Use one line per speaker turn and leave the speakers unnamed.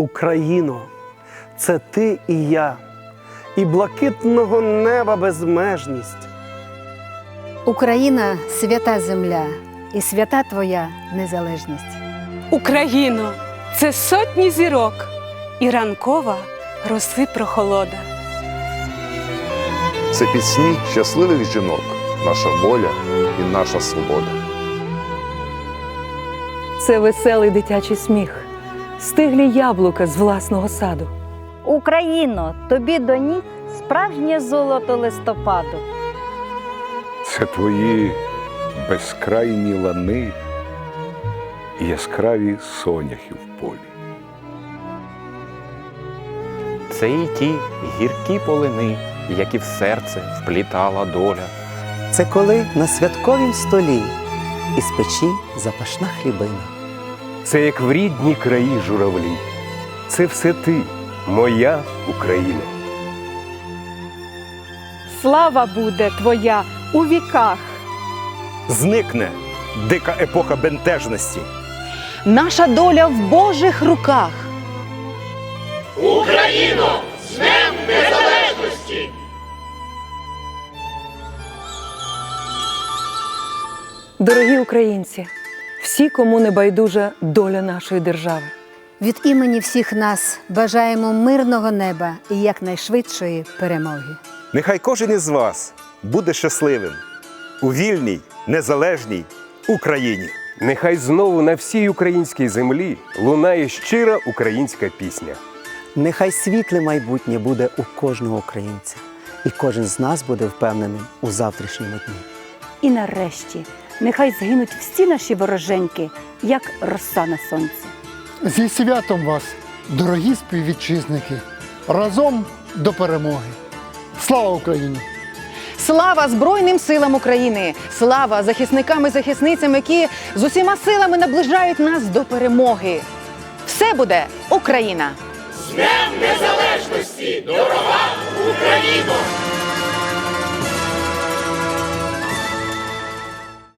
Україно, це ти і я, і блакитного неба безмежність.
Україна свята земля і свята твоя незалежність.
Україно, це сотні зірок і ранкова роси прохолода.
Це пісні щасливих жінок, наша воля і наша свобода.
Це веселий дитячий сміх, стиглі яблука з власного саду.
Україно, тобі до ніг справжнє золото листопаду.
Це твої безкрайні лани і яскраві соняхи в полі.
Це і ті гіркі полини, які в серце вплітала доля.
Це коли на святковім столі із печі запашна хлібина.
Це як в рідній краї журавлі. Це все ти, моя Україна.
Слава буде твоя у віках.
Зникне дика епоха бентежності.
Наша доля в Божих руках. Україна з незалежності!
Дорогі українці, всі, кому не байдужа доля нашої держави.
Від імені всіх нас бажаємо мирного неба і якнайшвидшої перемоги.
Нехай кожен із вас буде щасливим у вільній, незалежній Україні.
Нехай знову на всій українській землі лунає щира українська пісня.
Нехай світле майбутнє буде у кожного українця, і кожен з нас буде впевненим у завтрашньому дні.
І нарешті, нехай згинуть всі наші вороженьки, як роса на сонці.
Зі святом вас, дорогі співвітчизники, разом до перемоги. Слава Україні!
Слава Збройним силам України! Слава захисникам і захисницям, які з усіма силами наближають нас до перемоги. Все буде Україна!
З Днем Незалежності, дорога Україно!